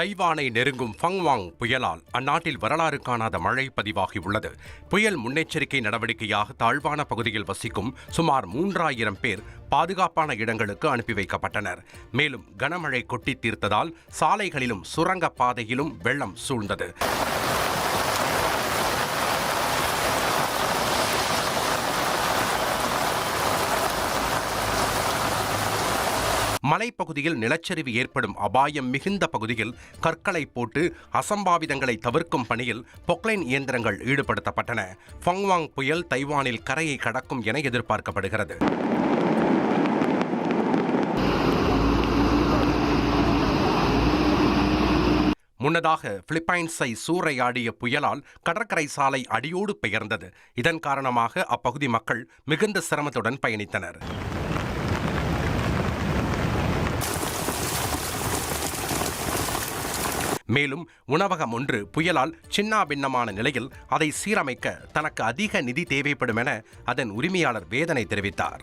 தைவானை நெருங்கும் ஃபங்வாங் புயலால் அந்நாட்டில் வரலாறு காணாத மழை பதிவாகியுள்ளது. புயல் முன்னெச்சரிக்கை நடவடிக்கையாக தாழ்வான பகுதியில் வசிக்கும் சுமார் மூன்றாயிரம் பேர் பாதுகாப்பான இடங்களுக்கு அனுப்பி வைக்கப்பட்டனர். மேலும் கனமழை கொட்டி தீர்த்ததால் சாலைகளிலும் சுரங்க பாதையிலும் வெள்ளம் சூழ்ந்தது. மலைப்பகுதியில் நிலச்சரிவு ஏற்படும் அபாயம் மிகுந்த பகுதியில் கற்களை போட்டு அசம்பாவிதங்களை தவிர்க்கும் பணியில் பொக்லைன் இயந்திரங்கள் ஈடுபடுத்தப்பட்டன. ஃபங்வாங் புயல் தைவானில் கரையை கடக்கும் என எதிர்பார்க்கப்படுகிறது. முன்னதாக பிலிப்பைன்ஸை சூறையாடிய புயலால் கடற்கரை சாலை அடியோடு பெயர்ந்தது. இதன் காரணமாக அப்பகுதி மக்கள் மிகுந்த சிரமத்துடன் பயணித்தனர். மேலும் உணவகம் ஒன்று புயலால் சின்னாபின்னமான நிலையில் அதை சீரமைக்க தனக்கு அதிக நிதி தேவைப்படும் என அதன் உரிமையாளர் வேதனை தெரிவித்தார்.